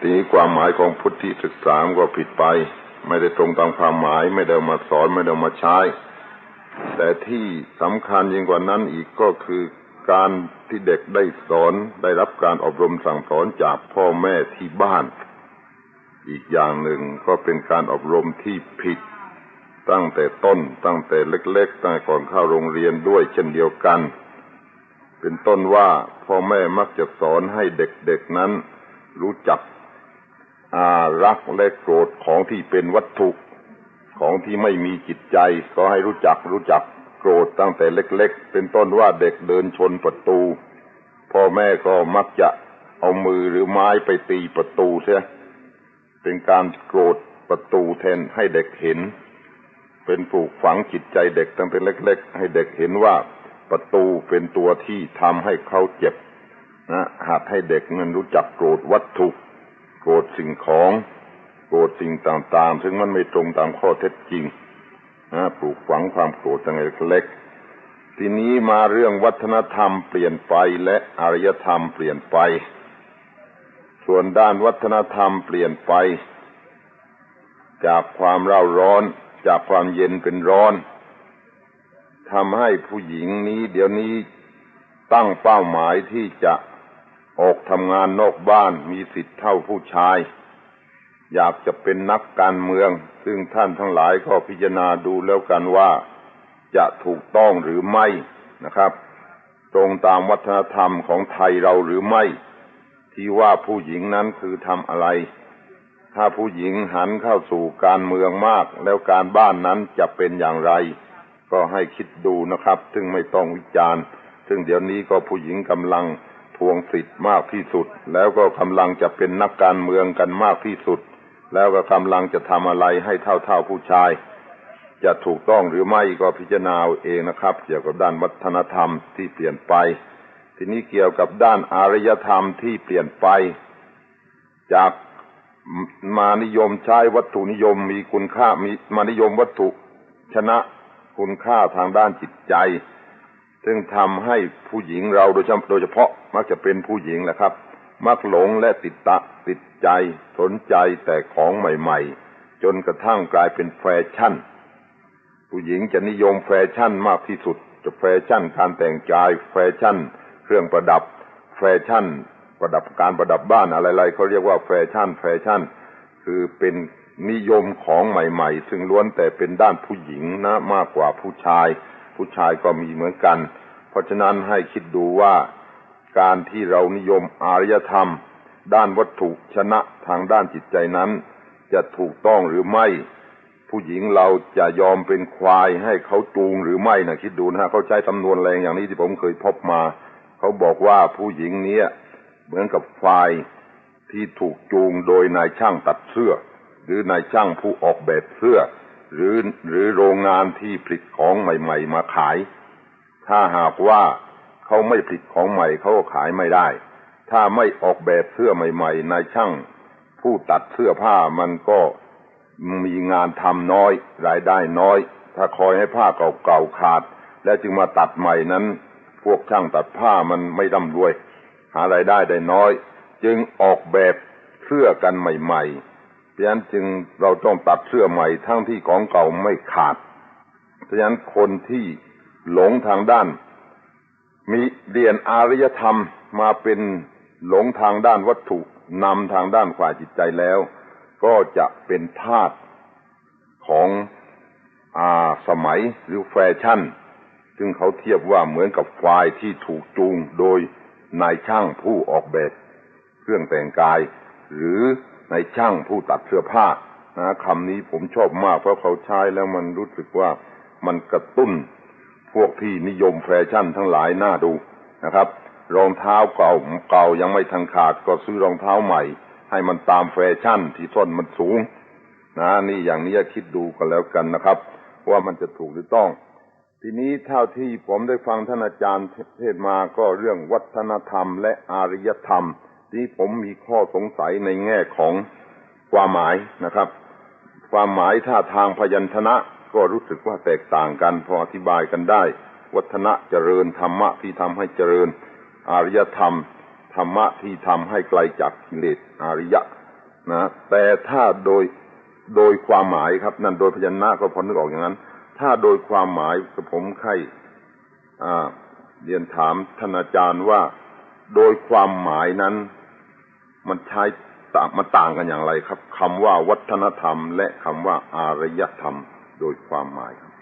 ทีนี้ความหมายของพุทธิศึกษาก็ผิดไป ไม่ได้ตรงตามความหมาย ไม่ได้มาสอนไม่ได้มาใช้ แต่ที่สำคัญยิ่งกว่านั้นอีกก็คือการที่เด็กได้สอนได้รับการอบรมสั่งสอนจากพ่อแม่ที่บ้าน อีกอย่างหนึ่งก็เป็นการอบรมที่ผิด ตั้งแต่ต้น ตั้งแต่เล็ก ๆ ตั้งแต่ก่อนเข้าโรงเรียนด้วยเช่นเดียวกัน เป็นต้นว่าพ่อแม่มักจะสอนให้เด็กๆนั้น รู้จัก อารักและโกรธของที่เป็นวัตถุของที่ไม่มีจิตใจ ก็ให้รู้จักรู้จักโกรธตั้งแต่เล็ก ๆ เป็นต้นว่าเด็กเดินชนประตู พ่อแม่ก็มักจะเอามือหรือไม้ไปตีประตูใช่เป็นการโกรธประตูแทนให้เด็กเห็น เป็นปลูกฝังจิตใจเด็กตั้งแต่เล็ก ๆ ให้เด็กเห็นว่าประตูเป็นตัวที่ทำให้เขาเจ็บนะหากให้เด็กนั้นรู้จักโกรธวัตถุ โกรธสิ่งของโกรธสิ่งต่างๆ ซึ่งมันไม่ตรงตามข้อเท็จจริงนะปลูกฝังความโกรธตั้งแต่เล็ก ทีนี้มาเรื่องวัฒนธรรมเปลี่ยนไปและอารยธรรมเปลี่ยนไป ส่วนด้านวัฒนธรรมเปลี่ยนไป จากความเร่าร้อน จากความเย็นเป็นร้อนทำให้ผู้หญิงนี้เดี๋ยวนี้ตั้งเป้าหมายที่จะ ออกทำงานนอกบ้านมีสิทธิ์เท่าผู้ชาย อยากจะเป็นนักการเมือง ซึ่งท่านทั้งหลายก็พิจารณาดูแล้วกันว่าจะถูกต้องหรือไม่นะครับ ตรงตามวัฒนธรรมของไทยเราหรือไม่ ที่ว่าผู้หญิงนั้นคือทำอะไร ถ้าผู้หญิงหันเข้าสู่การเมืองมาก แล้วการบ้านนั้นจะเป็นอย่างไร ก็ให้คิดดูนะครับ ซึ่งไม่ต้องวิจารณ์ ซึ่งเดี๋ยวนี้ก็ผู้หญิงกำลัง ทวงสิทธิ์มากที่สุด แล้วก็กำลังจะเป็นนักการเมืองกันมากที่สุด แล้วก็กำลังจะทำอะไรให้เท่าๆผู้ชาย จะถูกต้องหรือไม่ก็พิจารณาเอาเองนะครับ เกี่ยวกับด้านวัฒนธรรมที่เปลี่ยนไป ทีนี้เกี่ยวกับด้านอารยธรรมที่เปลี่ยนไป จากมานิยมใช้วัตถุนิยมมีคุณค่ามีมานิยมวัตถุชนะคุณค่าทางด้านจิตใจ ซึ่งทำให้ผู้หญิงเราโดยเฉพาะโดยเฉพาะมักจะเป็นผู้หญิงแหละครับ มักหลงและติดตะติดใจสนใจแต่ของใหม่ๆ จนกระทั่งกลายเป็นแฟชั่น ผู้หญิงจะนิยมแฟชั่นมากที่สุด จะแฟชั่นการแต่งกายแฟชั่น เครื่องประดับแฟชั่น ประดับการประดับบ้านอะไรๆเขาเรียกว่าแฟชั่น แฟชั่น คือเป็นนิยมของใหม่ ๆ ซึ่งล้วนแต่เป็นด้านผู้หญิงนะมากกว่าผู้ชาย ผู้ชายก็มีเหมือนกัน เพราะฉะนั้นให้คิดดูว่าการที่เรานิยมอารยธรรม ด้านวัตถุชนะทางด้านจิตใจนั้น จะถูกต้องหรือไม่ ผู้หญิงเราจะยอมเป็นควายให้เขาจูงหรือไม่นะคิดดูนะฮะเขาใช้จำนวนแรงอย่างนี้ที่ผมเคยพบมา เขาบอกว่าผู้หญิงเนี้ยเหมือนกับควายที่ถูกจูงโดยนายช่างตัดเสื้อ หรือนายช่างผู้ออกแบบเสื้อ หรือหรือโรงงานที่ผลิตของใหม่ ๆ มาขาย ถ้าหากว่าเขาไม่ผลิตของใหม่เขาก็ขายไม่ได้ ถ้าไม่ออกแบบเสื้อใหม่ ๆนายช่าง ผู้ตัดเสื้อผ้ามันก็มีงานทำน้อย รายได้น้อย ถ้าคอยให้ผ้าเก่าๆขาด แล้วจึงมาตัดใหม่นั้น พวกช่างตัดผ้ามันไม่ร่ำรวย หารายได้ได้น้อย จึงออกแบบเสื้อกันใหม่ ๆ เพราะฉะนั้นจึงเราต้องตัดเสื้อใหม่ทั้งที่ของเก่าไม่ขาด เพราะฉะนั้นคนที่หลงทางด้าน มีเรียนอารยธรรมมาเป็นหลงทางด้านวัตถุนำทางด้านฝ่ายจิตใจแล้ว ก็จะเป็นทาสของอาสมัยหรือแฟชั่น ซึ่งเขาเทียบว่าเหมือนกับควายที่ถูกจูงโดยนายช่างผู้ออกแบบ เครื่องแต่งกาย หรือ ในช่างผู้ตัดเสื้อผ้านะคำนี้ผมชอบมากเพราะเขาใช้แล้วมันรู้สึกว่ามันกระตุ้น พวกที่นิยมแฟชั่นทั้งหลายน่าดูนะครับ รองเท้าเก่าเก่ายังไม่ทันขาดก็ซื้อรองเท้าใหม่ ให้มันตามแฟชั่นที่ส้นมันสูง นะนี่อย่างนี้คิดดูกันแล้วกันนะครับ ว่ามันจะถูกหรือต้อง ทีนี้เท่าที่ผมได้ฟังท่านอาจารย์เทศมาก็เรื่องวัฒนธรรมและอารยธรรม ที่ผมมีข้อสงสัยในแง่ของความหมายนะครับ ความหมายท่าทางพยัญชนะก็รู้สึกว่าแตกต่างกันพออธิบายกันได้ วัฒนะเจริญธรรมะที่ทำให้เจริญ อารยธรรม ธรรมะที่ทำให้ไกลจากกิเลสอารยะนะแต่ถ้าโดยโดยความหมายครับ นั่นโดยพยัญชนะก็พอนึกออกอย่างนั้น ถ้าโดยความหมายผมใครอ่เรียนถามท่านอาจารย์ว่า โดยความหมายนั้น มันใช้ต่างมันต่างกันอย่างไรครับคำว่าวัฒนธรรม และคำว่าอารยธรรม โดยความหมายครับ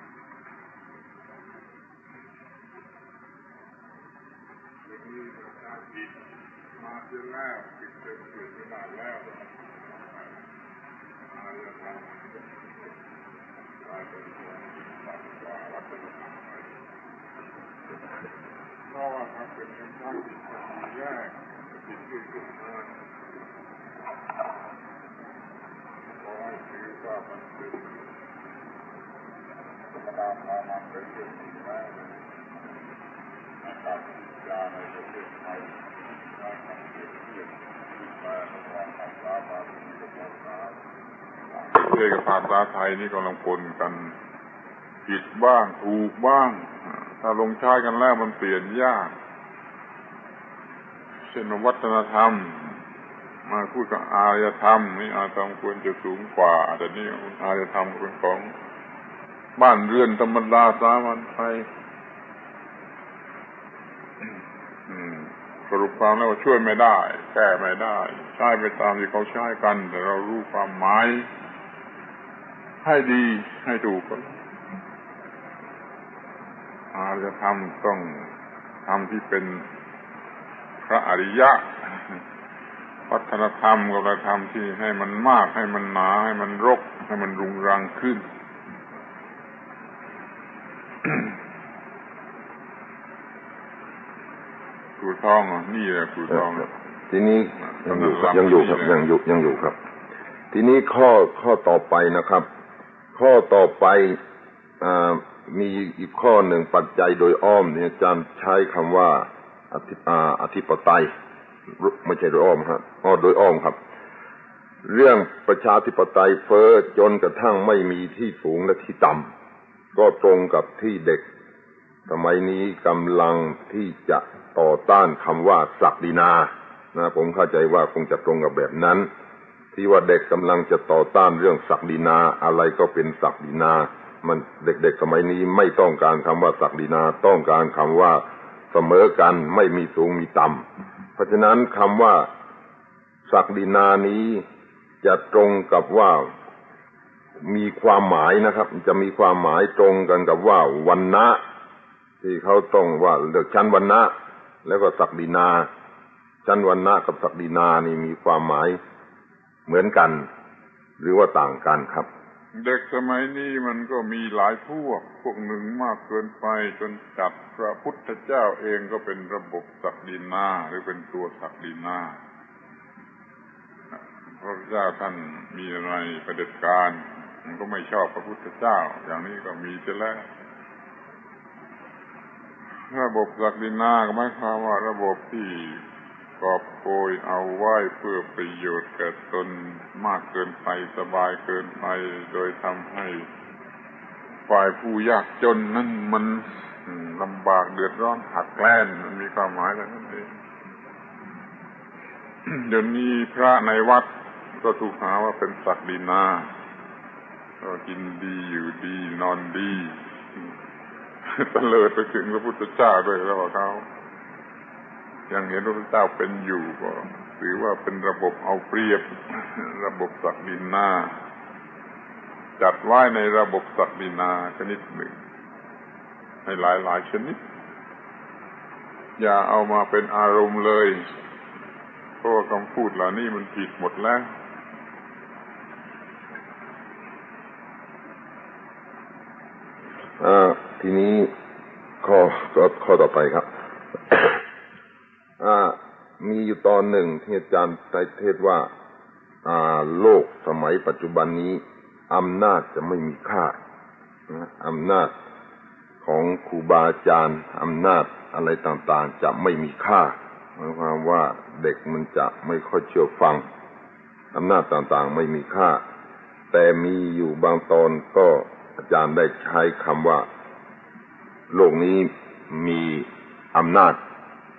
มาเสียแล้วปิดเต็มเปลี่ยนไม่ได้แล้วอารยธรรมกลายเป็นสัตว์ว่าวัฒนธรรมไปเพาะว่าทำเป็นคำสั่งที่แยกผิดที่ขึ้นมาขอให้ถือว่ามันเป็นธรรมดาพามันเรื่องจริงแล้วนะครับยาในประเทศไทยเทศกับภาษาไทยนี่กำลังปนกันผิดบ้างถูกบ้าง ถ้าลงใช้กันแล้วมันเปลี่ยนยาก เช่นวัฒนธรรม มาพูดกับอารยธรรมนี่อารยธรรมควรจะสูงกว่า แต่นี่อารยธรรมเป็นของบ้านเรือนธรรมดาสามัญไทยสรุปความแล้วว่าช่วยไม่ได้ แก้ไม่ได้ ใช้ไปตามที่เขาใช้กัน แต่เรารู้ความหมาย ให้ดีให้ถูกก็ อาจะทำต้องทำที่เป็นพระอริยะวัฒนธรรมกับวัฒนธรรมที่ให้มันมากให้มันหนาให้มันรก ให้มันรุงรังขึ้น ครูทองอะนี่แหละครูทองทีนี้ยังอยู่ครับยังอยู่ครับยังอยู่ยังอยู่ครับ ทีนี้ข้อข้อต่อไปนะครับ ข้อต่อไปอ่า มีอีกข้อหนึ่งปัจจัยโดยอ้อมเนี่ยอาจารย์ใช้คำว่าอธิอ่าอธิปไตยไม่ใช่โดยอ้อมครับอ้อโดยอ้อมครับ เรื่องประชาธิปไตยเฟ้อจนกระทั่งไม่มีที่สูงและที่ต่ำก็ตรงกับที่เด็กสมัยนี้กำลังที่จะต่อต้านคำว่าศักดินานะผมเข้าใจว่าคงจะตรงกับแบบนั้น ที่ว่าเด็กกำลังจะต่อต้านเรื่องศักดินาอะไรก็เป็นศักดินา มันเด็กๆสมัยนี้ไม่ต้องการคำว่าศักดินาต้องการคำว่าเสมอกันไม่มีสูงมีต่ำเพราะฉะนั้นคำว่าศักดินานี้จะตรงกับว่ามีความหมายนะครับ จะมีความหมายตรงกันกับว่าวันนะที่เขาต้องว่าเลือกชั้นวันนะแล้วก็ศักดินา ชั้นวันนะกับศักดินานี่มีความหมายเหมือนกัน หรือว่าต่างกันครับ เด็กสมัยนี้มันก็มีหลายพวก พวกหนึ่งมากเกินไปจนจัดพระพุทธเจ้าเองก็เป็นระบบศักดินาหรือเป็นตัวศักดินาพระเจ้าท่านมีอะไรประเด็จการมันก็ไม่ชอบพระพุทธเจ้า อย่างนี้ก็มีจะแล้วระบบศักดินาก็หมายความว่าระบบที่ กอบโกยเอาไว้เพื่อประโยชน์แก่ตนมากเกินไปสบายเกินไปโดยทำให้ฝ่ายผู้ยากจนนั้นมันลำบากเดือดร้อนหักแกล้นมันมีความหมายแบบนั้นเองเดี๋ยวนี้พระในวัดก็ถูกหาว่าเป็นศักดินา ก็กินดีอยู่ดีนอนดีตะเลิดไปถึงพระพุทธเจ้าด้วยแล้วเขา ยังเห็นพระพุทธเจ้าเป็นอยู่ก็ถือว่าเป็นระบบเอาเปรียบ ระบบศักดินา จัดไว้ในระบบศักดินาชนิดหนึ่งให้หลายหลายชนิด อย่าเอามาเป็นอารมณ์เลยเพราะว่าคำพูดเหล่านี้มันผิดหมดแล้วทีนี้ข้อข้อต่อไปครับ มีอยู่ตอนหนึ่งที่อาจารย์ไตรเทศว่าโลกสมัยปัจจุบันนี้อำนาจจะไม่มีค่าอำนาจของครูบาอาจารย์อำนาจอะไรต่างๆ จะไม่มีค่าหมายความว่าเด็กมันจะไม่ค่อยเชื่อฟังอำนาจต่างๆไม่มีค่า แต่มีอยู่บางตอนก็อาจารย์ได้ใช้คำว่า โลกนี้มีอำนาจ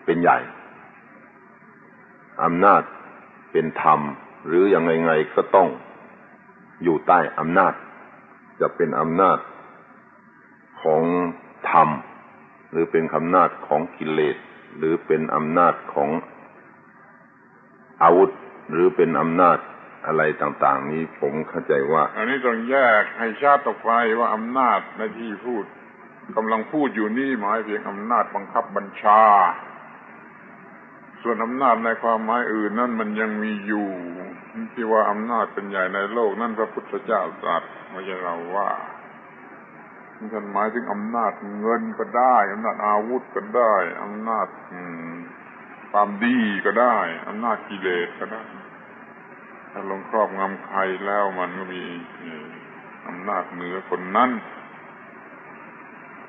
เป็นใหญ่ อำนาจเป็นธรรม หรืออย่างไงๆก็ต้องอยู่ใต้อำนาจ จะเป็นอำนาจของธรรม หรือเป็นอำนาจของกิเลส หรือเป็นอำนาจของอาวุธ หรือเป็นอำนาจอะไรต่างๆ นี้ผมเข้าใจว่า อันนี้ต้องแยกให้ชาติตกไปว่าอำนาจในที่พูดกำลังพูดอยู่นี่หมายเพียงอำนาจบังคับบัญชา ส่วนอำนาจในความหมายอื่นนั่นมันยังมีอยู่ที่ว่าอำนาจเป็นใหญ่ในโลกนั่นพระพุทธเจ้าตรัสไม่ใช่เราว่าท่านหมายถึงอำนาจเงินก็ได้อำนาจอาวุธก็ได้อำนาจความดีก็ได้อำนาจกิเลสก็ได้ถ้าลงครอบงำใครแล้วมันก็มีอำนาจเหนือคนนั้น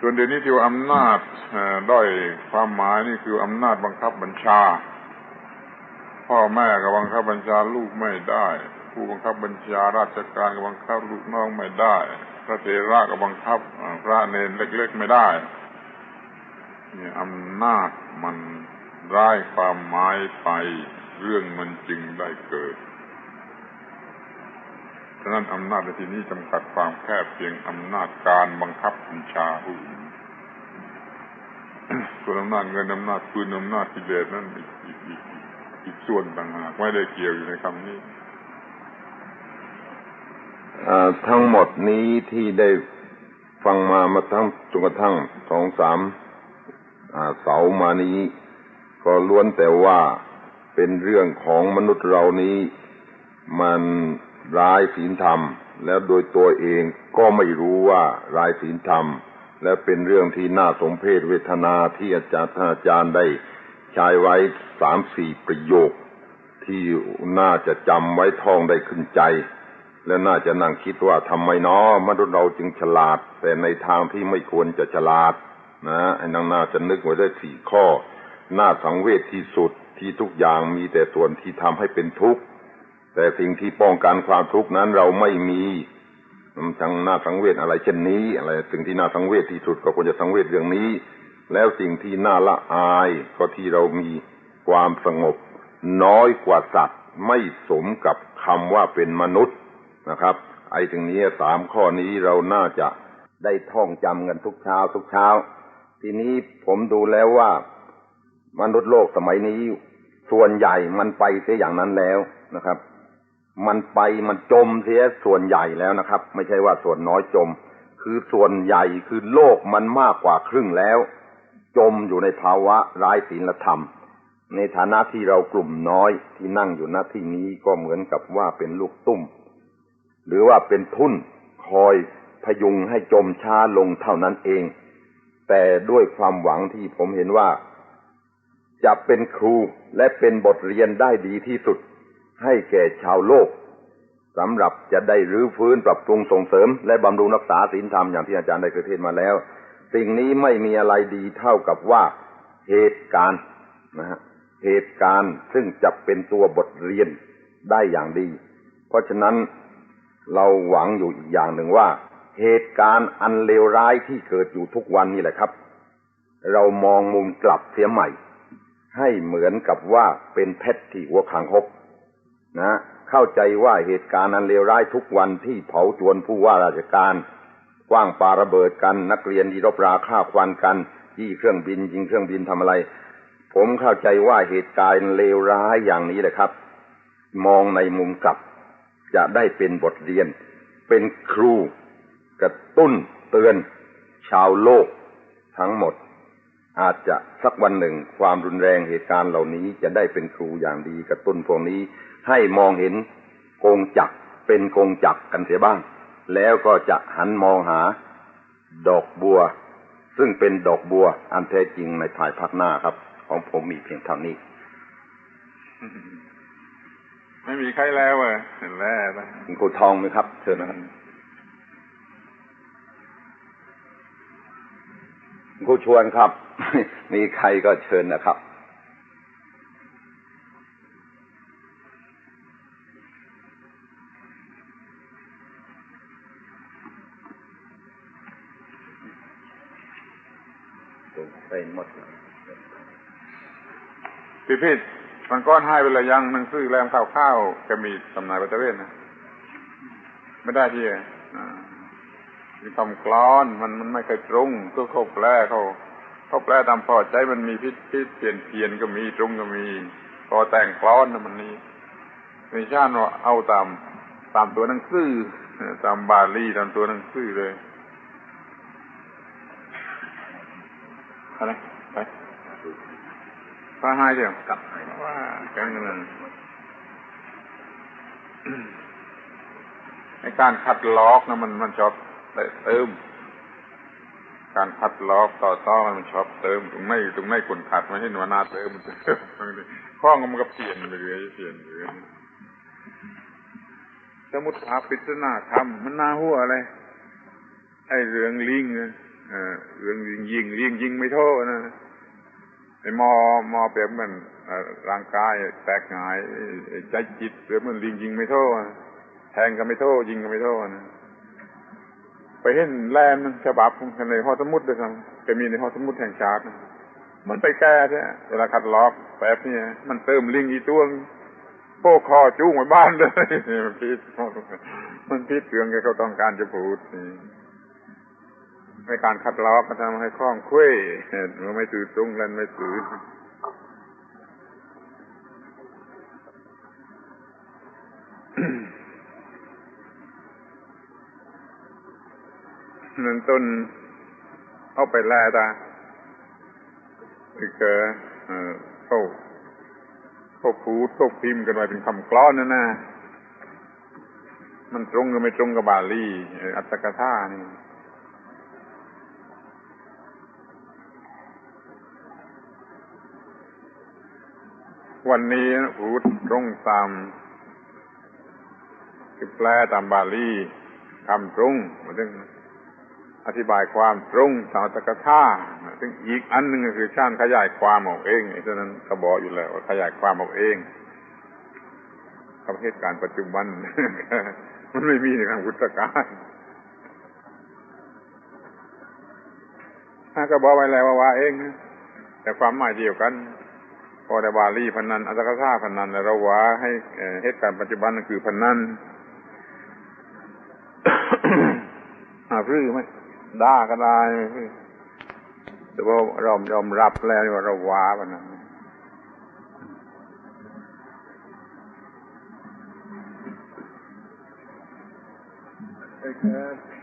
ส่วนเดี๋ยวนี้ที่ว่าอำนาจด้อยความหมายนี่คืออำนาจบังคับบัญชา พ่อแม่ก็บังคับบัญชาลูกไม่ได้ ผู้บังคับบัญชาราชการก็บังคับลูกน้องไม่ได้ พระเถระก็บังคับพระเนรเล็กๆไม่ได้นี่อำนาจมันร้ายความหมายไปเรื่องมันจึงได้เกิดะนั้นอำนาจในที่นี้จำกัดความแค่เพียงอำนาจการบังคับบัญชาผู้อื่นส่วนอำนาจเงินอำนาจปืนอำนาจกิเลสนั่นอีกอีกอีกอีกส่วนต่างหากไม่ได้เกี่ยวอยู่ในคำนี้ทั้งหมดนี้ที่ได้ฟังมามาทั้งจนกระทั่งสองสามเสามานี้ ก็ล้วนแต่ว่าเป็นเรื่องของมนุษย์เรานี้ มัน ร้ายศีลธรรม แล้วโดยตัวเองก็ไม่รู้ว่าร้ายศีลธรรม และเป็นเรื่องที่น่าสมเพชเวทนาที่อาจารย์ท่านอาจารย์ได้ใช้ไว้สามสี่ประโยค ที่น่าจะจำไว้ท่องได้ขึ้นใจ และน่าจะนั่งคิดว่าทำไมเนาะมนุษย์เราจึงฉลาด แต่ในทางที่ไม่ควรจะฉลาดนะไอ้นางน่าจะนึกไว้ได้สี่ข้อ น่าสังเวชที่สุดที่ทุกอย่างมีแต่ส่วนที่ทำให้เป็นทุกข์ แต่สิ่งที่ป้องกันความทุกข์นั้นเราไม่มีทั้งน่าสังเวชอะไรเช่นนี้ อะไรสิ่งที่น่าสังเวชที่สุดก็ควรจะสังเวชเรื่องนี้ แล้วสิ่งที่น่าละอายก็ที่เรามีความสงบ น้อยกว่าสัตว์ ไม่สมกับคำว่าเป็นมนุษย์นะครับ ไอ้ถึงนี้สามข้อนี้เราน่าจะได้ท่องจำกันทุกเช้า ทุกเช้า ทีนี้ผมดูแล้วว่า มนุษย์โลกสมัยนี้ ส่วนใหญ่มันไปเสียอย่างนั้นแล้วนะครับ มันไปมันจมเสียส่วนใหญ่แล้วนะครับ ไม่ใช่ว่าส่วนน้อยจม คือส่วนใหญ่คือโลกมันมากกว่าครึ่งแล้ว จมอยู่ในภาวะร้ายศีลธรรม ในฐานะที่เรากลุ่มน้อยที่นั่งอยู่ณที่นี้ก็เหมือนกับว่าเป็นลูกตุ้ม หรือว่าเป็นทุ่นคอยพยุงให้จมช้าลงเท่านั้นเอง แต่ด้วยความหวังที่ผมเห็นว่า จะเป็นครูและเป็นบทเรียนได้ดีที่สุด ให้แก่ชาวโลกสำหรับจะได้รื้อฟื้นปรับปรุงส่งเสริม และบำรุงรักษาศีลธรรมอย่างที่อาจารย์ได้เคยเทศมาแล้ว สิ่งนี้ไม่มีอะไรดีเท่ากับว่าเหตุการณ์นะฮะเหตุการณ์ซึ่งจะเป็นตัวบทเรียนได้อย่างดี เพราะฉะนั้นเราหวังอยู่อีกอย่างหนึ่งว่า เหตุการณ์อันเลวร้ายที่เกิดอยู่ทุกวันนี่แหละครับ เรามองมุมกลับเสียใหม่ ให้เหมือนกับว่าเป็นเพชรที่หัวขางคก นะเข้าใจว่าเหตุการณ์อันเลวร้ายทุกวันที่เผาจวนผู้ว่าราชการกว้างปาระเบิดกันนักเรียนดีรบราฆ่าควันกันยี่เครื่องบินยิงเครื่องบินทำอะไร ผมเข้าใจว่าเหตุการณ์เลวร้ายอย่างนี้แหละครับ มองในมุมกลับ จะได้เป็นบทเรียน เป็นครู กระตุ้นเตือน ชาวโลก ทั้งหมด อาจจะสักวันหนึ่งความรุนแรงเหตุการณ์เหล่านี้จะได้เป็นครูอย่างดีกระตุ้นพวกนี้ ให้มองเห็นกงจักรเป็นกงจักรกันเสียบ้าง แล้วก็จะหันมองหา ดอกบัว ซึ่งเป็นดอกบัวอันแท้จริงในภายภาคหน้าครับ ของผมมีเพียงเท่านี้ ไม่มีใครแล้วเว้ยเห็นแล้วนะคุณครูทองไหมครับเชิญนะครับคุณครูชวนครับ มีใครก็เชิญนะครับ พี่พิษมันก้อนให้ไปเลยยังหนังสือแรงข้าวข้าวๆแกมีตำนายปัตเวนนะไม่ได้ที่อ่ามีคำกลอนมันมันไม่เคยตรงก็เขาแปลเขาเขาแปลตามพอใจมันมีพิษพิษเปลี่ยนเปลี่ยนก็มีตรงก็มีพอแต่งกลอนนะมันนี่ในชาติว่าเอาตามตามตัวหนังสือเออตามบาลีตามตัวหนังสือเลยอะไร ไปพระให้เดียวกับว่าแกงนั่นในการคัดล็อกนะมันมันชอบเติม การคัดล็อกต่อต้อมันชอบเติมตรงไม่ตรงไม่คนขัดไม่ให้หนวหน้าเติมมันเติมข้องมันก็เปลี่ยนไปเรื่อยเปลี่ยนไปเรื่อยสมุดภาพปริศนาธรรมมันน่าหัวอะไรไอ้เรื่องลิงนะเออเรื่องยิงยิงยิงยิงไม่โทษนะไอ้ห มอมอเปรียบเหมือนร่างกายแตกหายใจจิตเปรียบเหมือนลิงยิงไม่โทษแทงก็ไม่โทษยิงก็ไม่โทษนะไปเห็นแลมนฉบับในหอสมุดด้วยซ้ำจะมีในหอสมุดแห่งชาติมันไปแก้ใช่เวลาคัดล็อกแป๊บนี่มันเติมลิงอีตัวงโป้คอจูงไว้บ้านเลย มันพิษมันพิษเรื่องที่เขาต้องการจะพูดนี่ ในการคัดลอกก็ทำให้คล่องคุ้ยมันไม่ตื่นตรงเล่นไม่ตื่นนั่นต้นเอาไปแล่ตาอีกเออเออเขาเขาพูดเขาพิมพ์กันไว้เป็นคำกล้อนนะนะมันตรงหรือไม่ตรงกับบาลีอัตตกถานี่ วันนี้พูดตรงตามคือแปลตามบาลีคำตรงมาถึงอธิบายความตรงตามตะกท่าถึงอีกอันหนึ่งก็คือช่างขยายความออกเองไอ้ฉะนั้นก็บอกอยู่แล้วว่าขยายความออกเองกับเหตุการณ์ปัจจุบัน มันไม่มีในทางพุทธการถ้าก็บอกไว้แล้วว่าว่าเอง แต่ความหมายเดียวกัน พอแต่บาลีพันนันอัตถกถาพันนันแล้วเราว่าให้เหตุการณ์ปัจจุบันคือพันนันหาพื้ไหมด่าก็ได้แต่ว่าเรายอมรับแล้วว่าเราว่าพันนันเออ